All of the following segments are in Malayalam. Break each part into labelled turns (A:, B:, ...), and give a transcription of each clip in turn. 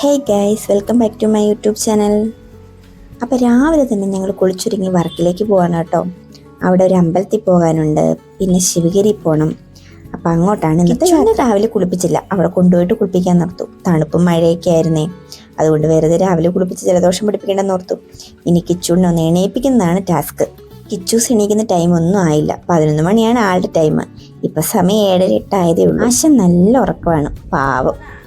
A: Hey guys welcome back to my YouTube channel അപ്പോൾ രാവിലെ തന്നെ ഞങ്ങൾ കുളിച്ചൊരുങ്ങി വർക്കിലേക്ക് പോകണം കേട്ടോ. അവിടെ ഒരു അമ്പലത്തിൽ പോകാനുണ്ട്. പിന്നെ ശിവഗിരി പോകണം അപ്പോൾ അങ്ങോട്ടാണ് ഇന്നത്തെ ഞാൻ രാവിലെ കുളിപ്പിച്ചില്ല. അവിടെ കൊണ്ടുപോയിട്ട് കുളിപ്പിക്കാൻ നിർത്തു. തണുപ്പും മഴയൊക്കെ ആയിരുന്നേ. അതുകൊണ്ട് വെറുതെ രാവിലെ കുളിപ്പിച്ച് ജലദോഷം പിടിപ്പിക്കേണ്ടെന്ന് ഓർത്തു. ഇനി കിച്ചുവിനെ ഒന്ന് എണീപ്പിക്കുന്നതാണ് ടാസ്ക്. കിച്ചൂസ് എണീക്കുന്ന ടൈം ഒന്നും ആയില്ല. പതിനൊന്ന് മണിയാണ് ആളുടെ ടൈം ഇപ്പം സമയം ഏഴര എട്ടായതേ ഉള്ളൂ. ആശ നല്ല ഉറക്കമാണ്. പാവം.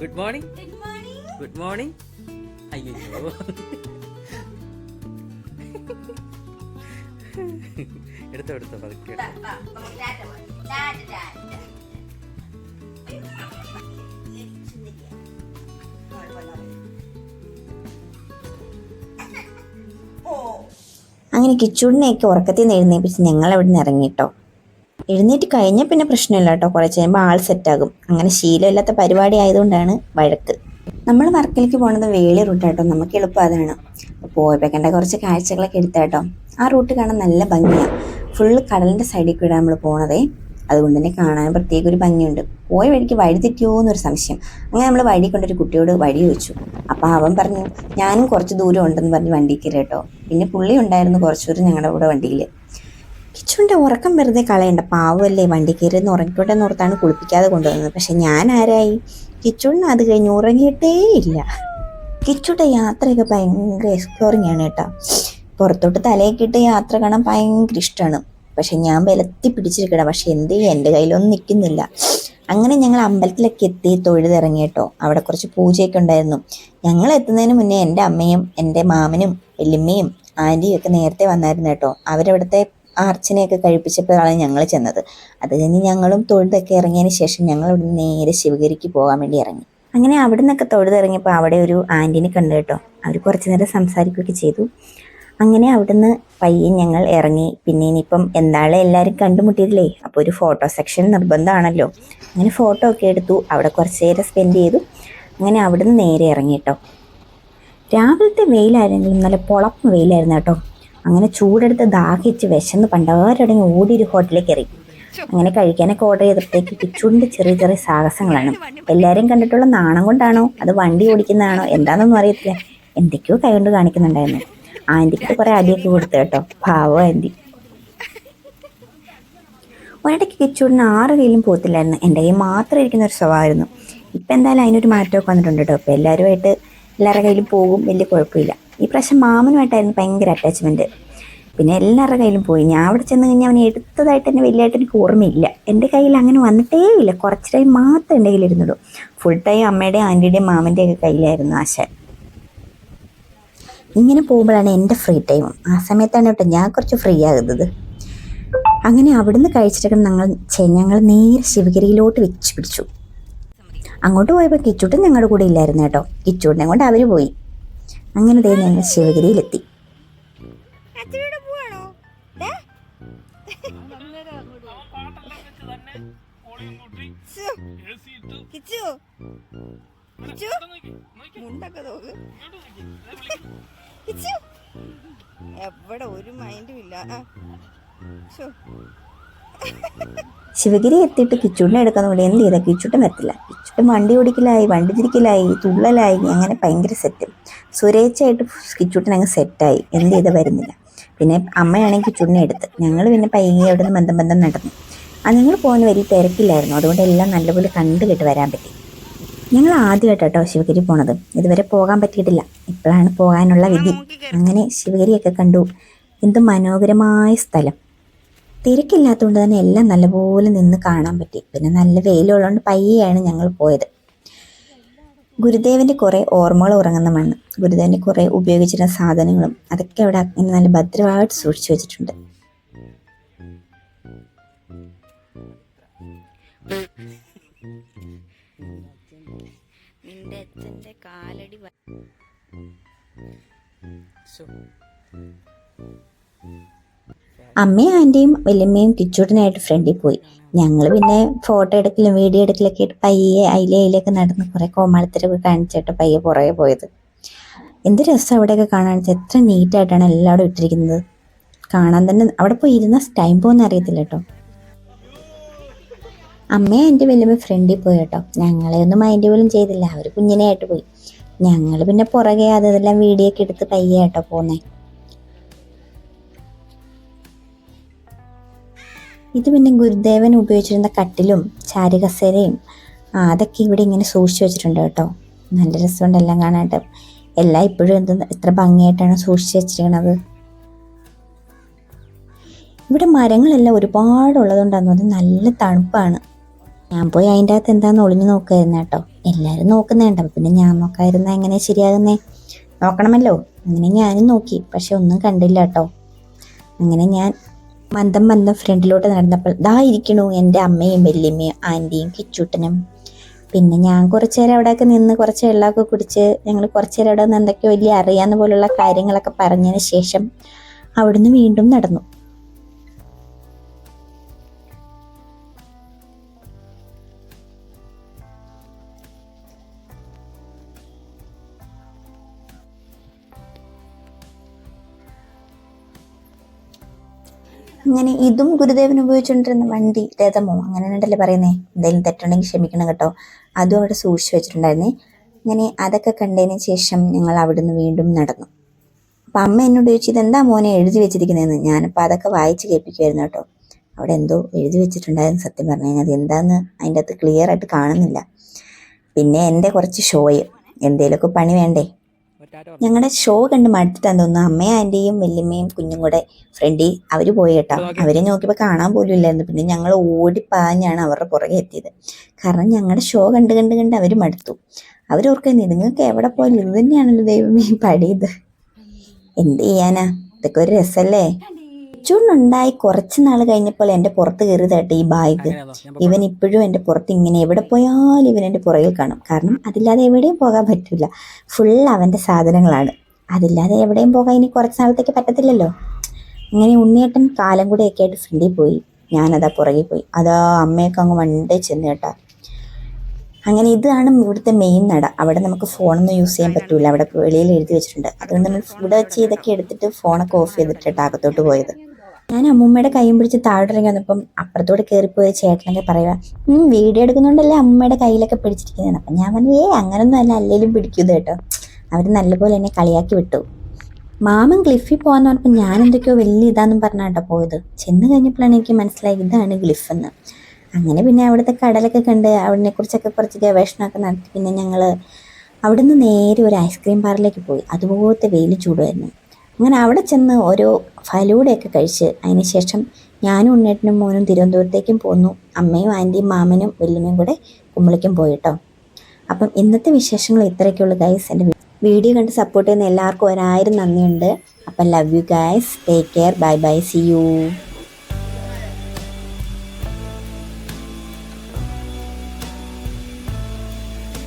B: ഗുഡ് മോർണിംഗ് ഗുഡ് മോർണിംഗ് അയ്യോ. എടുത്തോ എടുത്തോ പതുക്കെ.
A: അങ്ങനെ കിച്ചൂടിനെയൊക്കെ ഉറക്കത്തിൽ നിന്ന് എഴുന്നേപ്പിച്ച് ഞങ്ങൾ അവിടെ നിന്ന് ഇറങ്ങിട്ടോ. എഴുന്നേറ്റ് കഴിഞ്ഞാൽ പിന്നെ പ്രശ്നമില്ല കേട്ടോ. കുറച്ച് കഴിയുമ്പോൾ ആൾ സെറ്റാകും അങ്ങനെ ശീലമില്ലാത്ത പരിപാടി ആയതുകൊണ്ടാണ് വഴക്ക്. നമ്മൾ വർക്കിലേക്ക് പോണത് വേളി റൂട്ടാട്ടോ നമുക്ക് എളുപ്പം അതാണ്. പോയപ്പോക്കേണ്ട കുറച്ച് കാഴ്ചകളൊക്കെ എടുത്താട്ടോ ആ റൂട്ട് കാണാൻ നല്ല ഭംഗിയാണ് ഫുള്ള് കടലിന്റെ സൈഡിൽ കൂടെ നമ്മൾ പോണതേ. അതുകൊണ്ട് തന്നെ കാണാൻ പ്രത്യേക ഒരു ഭംഗിയുണ്ട്. പോയ വഴിക്ക് വഴി തെറ്റിയോ എന്നൊരു സംശയം. അങ്ങനെ നമ്മൾ വഴി കൊണ്ടൊരു കുട്ടിയോട് വഴി ചോദിച്ചു. അപ്പോൾ അവൻ പറഞ്ഞു ഞാനും കുറച്ച് ദൂരം ഉണ്ടെന്ന് പറഞ്ഞ് വണ്ടി കയറി കേട്ടോ. പിന്നെ പുള്ളി ഉണ്ടായിരുന്നു കുറച്ച് ദൂരം ഞങ്ങളുടെ കൂടെ വണ്ടിയിൽ കിച്ചുവിന്റെ ഉറക്കം വെറുതെ കളയണ്ട. പാവമല്ലേ വണ്ടി കയറി ഒന്ന് ഉറങ്ങിക്കോട്ടെ എന്ന് ഓർത്താണ് കുളിപ്പിക്കാതെ കൊണ്ടുവന്നത്. പക്ഷെ ഞാൻ ആരായി കിച്ചുണ്ണ അത് കഴിഞ്ഞ് ഉറങ്ങിയിട്ടേ ഇല്ല. കിച്ചുടെ യാത്രയൊക്കെ ഭയങ്കര എക്സ്പ്ലോറിങ് ആണ് കേട്ടോ. പുറത്തോട്ട് തലയൊക്കെ യാത്ര കാണാൻ ഭയങ്കര ഇഷ്ടമാണ് പക്ഷെ ഞാൻ ബലത്തി പിടിച്ചിരിക്കണം പക്ഷെ എന്ത് ചെയ്യും എന്റെ കയ്യിലൊന്നും നിൽക്കുന്നില്ല. അങ്ങനെ ഞങ്ങൾ അമ്പലത്തിലൊക്കെ എത്തി തൊഴുതിറങ്ങി കേട്ടോ. അവിടെ കുറച്ച് പൂജയൊക്കെ ഉണ്ടായിരുന്നു. ഞങ്ങൾ എത്തുന്നതിന് മുന്നേ എന്റെ അമ്മയും എന്റെ മാമനും വല്യമ്മയും ആന്റിയും ഒക്കെ നേരത്തെ വന്നായിരുന്നു കേട്ടോ. അവരവിടുത്തെ അർച്ചനയൊക്കെ കഴിപ്പിച്ചപ്പോഴാണ് ഞങ്ങൾ ചെന്നത്. അത് കഴിഞ്ഞ് ഞങ്ങളും തൊഴുതൊക്കെ ഇറങ്ങിയതിന് ശേഷം ഞങ്ങൾ അവിടെ നേരെ ശിവഗിരിക്ക് പോകാൻ വേണ്ടി ഇറങ്ങി. അങ്ങനെ അവിടെ നിന്നൊക്കെ തൊഴുതിറങ്ങിയപ്പോൾ അവിടെ ഒരു ആന്റിനെ കണ്ടു കേട്ടോ. അവർ കുറച്ച് നേരം സംസാരിക്കുകയൊക്കെ ചെയ്തു. അങ്ങനെ അവിടുന്ന് പയ്യെ ഞങ്ങൾ ഇറങ്ങി. പിന്നെ ഇനിയിപ്പം എന്താളെ എല്ലാവരും കണ്ടുമുട്ടിയില്ലേ അപ്പോൾ ഒരു ഫോട്ടോ സെക്ഷൻ നിർബന്ധമാണല്ലോ. അങ്ങനെ ഫോട്ടോ ഒക്കെ എടുത്തു. അവിടെ കുറച്ച് നേരം സ്പെൻഡ് ചെയ്തു. അങ്ങനെ അവിടുന്ന് നേരെ ഇറങ്ങി കേട്ടോ. രാവിലത്തെ വെയിലായിരുന്നെങ്കിലും നല്ല പൊളപ്പ് വെയിലായിരുന്നു കേട്ടോ. അങ്ങനെ ചൂടെടുത്ത് ദാഹിച്ച് വിശന്ന് പണ്ടവരടങ്ങി ഓടി ഒരു ഹോട്ടലിലേക്ക് ഇറങ്ങി അങ്ങനെ കഴിക്കാനൊക്കെ ഓർഡർ ചെയ്തപ്പോഴത്തേക്ക് കിച്ചുണ്ട് ചെറിയ ചെറിയ സാഹസങ്ങളാണ്. എല്ലാവരെയും കണ്ടിട്ടുള്ള നാണം കൊണ്ടാണോ? അത് വണ്ടി ഓടിക്കുന്നതാണോ? എന്താണെന്നൊന്നും അറിയത്തില്ല. എന്തൊക്കെയോ കൈകൊണ്ട് കാണിക്കുന്നുണ്ടായിരുന്നു. ആന്റിക്ക് കുറേ അടിയൊക്കെ കൊടുത്തു കേട്ടോ. ഭാവോ ആന്റി ഒരിടയ്ക്ക് കിച്ചൂടിന് ആറ് കയ്യിലും പോത്തില്ലായിരുന്നു. എന്റെ കയ്യിൽ മാത്രം ഇരിക്കുന്ന ഒരു സ്വഭാവമായിരുന്നു. ഇപ്പം എന്തായാലും അതിനൊരു മാറ്റമൊക്കെ വന്നിട്ടുണ്ട് കേട്ടോ. അപ്പോൾ എല്ലാവരുമായിട്ട് എല്ലാവരുടെ കയ്യിലും പോകും. വലിയ കുഴപ്പമില്ല. ഈ പ്രാവശ്യം മാമനുമായിട്ടായിരുന്നു ഭയങ്കര അറ്റാച്ച്മെന്റ് പിന്നെ എല്ലാവരുടെ കയ്യിലും പോയി. ഞാൻ അവിടെ ചെന്ന് കഴിഞ്ഞാൽ അവനെ എടുത്തതായിട്ട് തന്നെ വലിയതായിട്ട് എനിക്ക് ഓർമ്മയില്ല. എന്റെ കയ്യിൽ അങ്ങനെ വന്നിട്ടേ ഇല്ല കുറച്ച് ടൈം മാത്രമേ എന്റെ കയ്യിലിരുന്നുള്ളൂ ഫുൾ ടൈം അമ്മയുടെയും ആന്റിയുടെയും മാമന്റെയൊക്കെ കയ്യിലായിരുന്നു ആശ. ഇങ്ങനെ പോകുമ്പോഴാണ് എന്റെ ഫ്രീ ടൈമും ആ സമയത്താണ് കേട്ടോ ഞാൻ കുറച്ച് ഫ്രീ ആകുന്നത്. അങ്ങനെ അവിടുന്ന് കഴിച്ചിട്ടൊക്കെ ഞങ്ങൾ ഞങ്ങൾ നേരെ ശിവഗിരിയിലോട്ട് വെച്ച് പിടിച്ചു. അങ്ങോട്ട് പോയപ്പോൾ കിച്ചൂട്ടും ഞങ്ങളുടെ കൂടെ ഇല്ലായിരുന്നു കേട്ടോ. കിച്ചൂട്ടിനെ കൊണ്ട് അവർ പോയി. അങ്ങനെ ദേ ഞങ്ങൾ ശിവഗിരിയിലെത്തി.
C: എവിടെ ഒരു മൈൻഡും ഇല്ല.
A: ശിവഗിരി എത്തിയിട്ട് കിച്ചുട്ടിനെ എടുക്കാൻ വേണ്ടി എന്ത് ചെയ്താൽ കിച്ചുട്ടും എത്തില്ല. കിച്ചുട്ടും വണ്ടി ഓടിക്കലായി വണ്ടി തിരിക്കലായി തുള്ളലായി അങ്ങനെ ഭയങ്കര സെറ്റ് സുരേച്ചായിട്ട് കിച്ചുട്ടിന് അങ്ങ് സെറ്റായി എന്ത് ചെയ്താൽ വരുന്നില്ല. പിന്നെ അമ്മയാണെങ്കിൽ കിച്ചുട്ടിനെ എടുത്ത്. ഞങ്ങൾ പിന്നെ പയ്യെ അവിടെ നിന്ന് ബന്ധം ബന്ധം നടന്നു. അത് ഞങ്ങൾ പോകുന്ന വലിയ തിരക്കില്ലായിരുന്നു. അതുകൊണ്ട് എല്ലാം നല്ലപോലെ കണ്ടു കേട്ട് വരാൻ പറ്റി. ഞങ്ങൾ ആദ്യമായിട്ട് കേട്ടോ ശിവഗിരി പോണത്. ഇതുവരെ പോകാൻ പറ്റിയിട്ടില്ല. ഇപ്പോഴാണ് പോകാനുള്ള വിധി. അങ്ങനെ ശിവഗിരിയൊക്കെ കണ്ടു. എന്ത് മനോഹരമായ സ്ഥലം. തിരക്കില്ലാത്തതുകൊണ്ട് തന്നെ എല്ലാം നല്ലപോലെ നിന്ന് കാണാൻ പറ്റി. പിന്നെ നല്ല വെയിലുള്ളതുകൊണ്ട് പയ്യെയാണ് ഞങ്ങൾ പോയത്. ഗുരുദേവന്റെ കുറേ ഓർമ്മകൾ ഉറങ്ങുന്ന മണ്ണ്. ഗുരുദേവന്റെ കുറേ ഉപയോഗിച്ചിരുന്ന സാധനങ്ങളും അതൊക്കെ അവിടെ അങ്ങനെ നല്ല ഭദ്രമായിട്ട് സൂക്ഷിച്ചു വെച്ചിട്ടുണ്ട്.
C: നിന്റെ കാലടി.
A: അമ്മയും ആന്റിയും വലിയമ്മയും കിച്ചൂട്ടനായിട്ട് ഫ്രണ്ടിൽ പോയി. ഞങ്ങൾ പിന്നെ ഫോട്ടോ എടുക്കലും വീഡിയോ എടുക്കലൊക്കെ ആയിട്ട് പയ്യെ അയിലെ അയിലൊക്കെ നടന്ന് കുറേ കോമാളിത്തരൊക്കെ കാണിച്ചിട്ട് പയ്യെ പുറകെ പോയത്. എന്ത് രസം അവിടെയൊക്കെ കാണാൻ. എത്ര നീറ്റായിട്ടാണ് എല്ലാവരും ഇട്ടിരിക്കുന്നത്. കാണാൻ തന്നെ അവിടെ പോയി ഇരുന്ന ടൈം പോകുന്ന അറിയത്തില്ല കേട്ടോ. അമ്മയും എന്റെ വലിയ ഫ്രണ്ടിൽ പോയി കേട്ടോ. ഞങ്ങളെ ഒന്നും മൈൻഡ് പോലും ചെയ്തില്ല. അവർ കുഞ്ഞിനെയായിട്ട് പോയി. ഞങ്ങൾ പിന്നെ പുറകെ അതെല്ലാം വീഡിയോ ഒക്കെ എടുത്ത് പയ്യെ കേട്ടോ പോന്നേ. ഇത് പിന്നെ ഗുരുദേവൻ ഉപയോഗിച്ചിരുന്ന കട്ടിലും ചാരുകസേരയും അതൊക്കെ ഇവിടെ ഇങ്ങനെ സൂക്ഷിച്ചു വെച്ചിട്ടുണ്ട് കേട്ടോ. നല്ല രസമുണ്ട് എല്ലാം കാണാനായിട്ട്. എല്ലാം ഇപ്പോഴും എന്ത് എത്ര ഭംഗിയായിട്ടാണ് സൂക്ഷിച്ചു വെച്ചിരിക്കുന്നത് ഇവിടെ മരങ്ങളെല്ലാം ഒരുപാടുള്ളതുകൊണ്ടാന്ന് അത് നല്ല തണുപ്പാണ്. ഞാൻ പോയി അതിന്റെ അകത്ത് എന്താണെന്ന് ഒളിഞ്ഞു നോക്കുമായിരുന്നു കേട്ടോ. എല്ലാവരും നോക്കുന്നുണ്ട്. പിന്നെ ഞാൻ നോക്കാതിരുന്ന എങ്ങനെ ശരിയാകുന്നേ? നോക്കണമല്ലോ. അങ്ങനെ ഞാനും നോക്കി. പക്ഷെ ഒന്നും കണ്ടില്ല കേട്ടോ. അങ്ങനെ ഞാൻ മന്ദം മന്ദം ഫ്രണ്ടിലോട്ട് നടന്നപ്പോൾ ദാ ഇരിക്കണു എന്റെ അമ്മയും വല്യമ്മയും ആന്റിയും കിച്ചൂട്ടനും. പിന്നെ ഞാൻ കുറച്ച് നേരം അവിടെയൊക്കെ നിന്ന് കുറച്ച് വെള്ളമൊക്കെ കുടിച്ച് ഞങ്ങൾ കുറച്ച് നേരം അവിടെ നിന്ന് എന്തൊക്കെയോ വലിയ അറിയാവുന്ന പോലുള്ള കാര്യങ്ങളൊക്കെ പറഞ്ഞതിന് ശേഷം അവിടുന്ന് വീണ്ടും നടന്നു. അങ്ങനെ ഇതും ഗുരുദേവൻ ഉപയോഗിച്ചുകൊണ്ടിരുന്ന വണ്ടി രഥമോ അങ്ങനെ ഉണ്ടല്ലേ പറയുന്നേ? എന്തെങ്കിലും തെറ്റുണ്ടെങ്കിൽ ക്ഷമിക്കണം കേട്ടോ. അതും അവിടെ സൂക്ഷിച്ചു വെച്ചിട്ടുണ്ടായിരുന്നേ. അങ്ങനെ അതൊക്കെ കണ്ടതിന് ശേഷം ഞങ്ങൾ അവിടുന്ന് വീണ്ടും നടന്നു. അപ്പം അമ്മ എന്നോട് ചോദിച്ചു എന്താ മോനെ എഴുതി വെച്ചിരിക്കുന്നതെന്ന്? ഞാനപ്പോൾ അതൊക്കെ വായിച്ച് കേൾപ്പിക്കുമായിരുന്നു കേട്ടോ. അവിടെ എന്തോ എഴുതി വെച്ചിട്ടുണ്ടായിരുന്നു സത്യം പറഞ്ഞു കഴിഞ്ഞാൽ. അത് എന്താന്ന് അതിന്റെ അകത്ത് ക്ലിയർ ആയിട്ട് കാണുന്നില്ല. പിന്നെ എന്റെ കുറച്ച് ഷോയ് എന്തേലൊക്കെ പണി വേണ്ടേ? ഞങ്ങളുടെ ഷോ കണ്ട് മടുത്തിട്ടാന്ന് തോന്നുന്നു. അമ്മയും ആന്റിയും വല്യമ്മയും കുഞ്ഞും കൂടെ ഫ്രണ്ടി അവർ പോയി കേട്ടോ. അവരെ നോക്കിയപ്പോൾ കാണാൻ പോലും ഇല്ലായിരുന്നു. പിന്നെ ഞങ്ങൾ ഓടിപ്പാഞ്ഞാണ് അവരുടെ പുറകെ എത്തിയത്. കാരണം ഞങ്ങളുടെ ഷോ കണ്ട് കണ്ട് കണ്ട് അവർ മടുത്തു. അവരോർക്കുന്നു നിങ്ങൾക്ക് എവിടെ പോയാലും ഇത് തന്നെയാണല്ലോ ദൈവമേ പടിയത് എന്ത് ചെയ്യാനാ? ഇതൊക്കെ ഒരു രസല്ലേ? ചൂണ്ടുണ്ടായി കുറച്ച് നാൾ കഴിഞ്ഞപ്പോൾ എന്റെ പുറത്ത് കയറിയതായിട്ട് ഈ ബാഗ് ഇവൻ ഇപ്പോഴും എന്റെ പുറത്ത് ഇങ്ങനെ എവിടെ പോയാലും ഇവൻ എന്റെ പുറകിൽ കാണും. കാരണം അതില്ലാതെ എവിടെയും പോകാൻ പറ്റില്ല ഫുൾ അവന്റെ സാധനങ്ങളാണ്. അതില്ലാതെ എവിടെയും പോകാൻ ഇനി കുറച്ച് നാളത്തേക്ക് പറ്റത്തില്ലല്ലോ. ഇങ്ങനെ ഉണ്ണിയേട്ടൻ കാലം കൂടെയൊക്കെ ആയിട്ട് ഫ്രണ്ടിൽ പോയി. ഞാനതാ പുറകിൽ പോയി. അതാ അമ്മയൊക്കെ അങ്ങ് വണ്ടേ ചെന്ന് കേട്ടാ. അങ്ങനെ ഇതാണ് ഇവിടുത്തെ മെയിൻ നട. അവിടെ നമുക്ക് ഫോണൊന്നും യൂസ് ചെയ്യാൻ പറ്റൂല. അവിടെ വെളിയിൽ എഴുതി വെച്ചിട്ടുണ്ട്. അതുകൊണ്ട് നമ്മൾ ഇവിടെ വെച്ച് ഇതൊക്കെ എടുത്തിട്ട് ഫോണൊക്കെ ഓഫ് ചെയ്തിട്ടാണ് അകത്തോട്ട് പോയത്. ഞാൻ അമ്മൂമ്മയുടെ കൈയും പിടിച്ച് താഴോട്ടിറങ്ങി വന്നപ്പം അപ്പുറത്തോടെ കയറിപ്പോയി ചേട്ടനൊക്കെ പറയുക വീഡിയോ എടുക്കുന്നുണ്ടല്ലേ അമ്മയുടെ കയ്യിലൊക്കെ പിടിച്ചിരിക്കുന്നതാണ് അപ്പം ഞാൻ പറഞ്ഞു ഏ അങ്ങനൊന്നും അല്ല അല്ലേലും പിടിക്കുന്നത് കേട്ടോ. അവർ നല്ലപോലെ എന്നെ കളിയാക്കി വിട്ടു. മാമൻ ക്ലിഫിൽ പോകാന്ന് പറഞ്ഞപ്പോൾ ഞാൻ എന്തൊക്കെയോ വലിയ ഇതാന്നും പറഞ്ഞാട്ടോ പോയത്. ചെന്ന് കഴിഞ്ഞപ്പോഴാണ് എനിക്ക് മനസ്സിലായി ഇതാണ് ഗ്ലിഫ് എന്ന്. അങ്ങനെ പിന്നെ അവിടുത്തെ കടലൊക്കെ കണ്ട് അവിടെ കുറിച്ചൊക്കെ കുറച്ച് ഗവേഷണമൊക്കെ നടത്തി പിന്നെ ഞങ്ങൾ അവിടുന്ന് നേരെ ഒരു ഐസ്ക്രീം പാർലറിലേക്ക് പോയി. അതുപോലത്തെ വെയിൽ ചൂടുമായിരുന്നു. അങ്ങനെ അവിടെ ചെന്ന് ഓരോ ഫലൂടെയൊക്കെ കഴിച്ച് അതിന് ശേഷം ഞാനും ഉണ്ണേട്ടനും മോനും തിരുവനന്തപുരത്തേക്കും പോന്നു. അമ്മയും ആന്റിയും മാമനും വല്യമ്മയും കൂടെ കുമ്പളിക്കും പോയിട്ടോ. അപ്പം ഇന്നത്തെ വിശേഷങ്ങൾ ഇത്രയൊക്കെയുള്ളൂ ഗൈസ് എന്റെ വീഡിയോ കണ്ട് സപ്പോർട്ട് ചെയ്യുന്ന എല്ലാവർക്കും ഒരായിരം നന്ദിയുണ്ട്. അപ്പം love you guys take care bye bye see you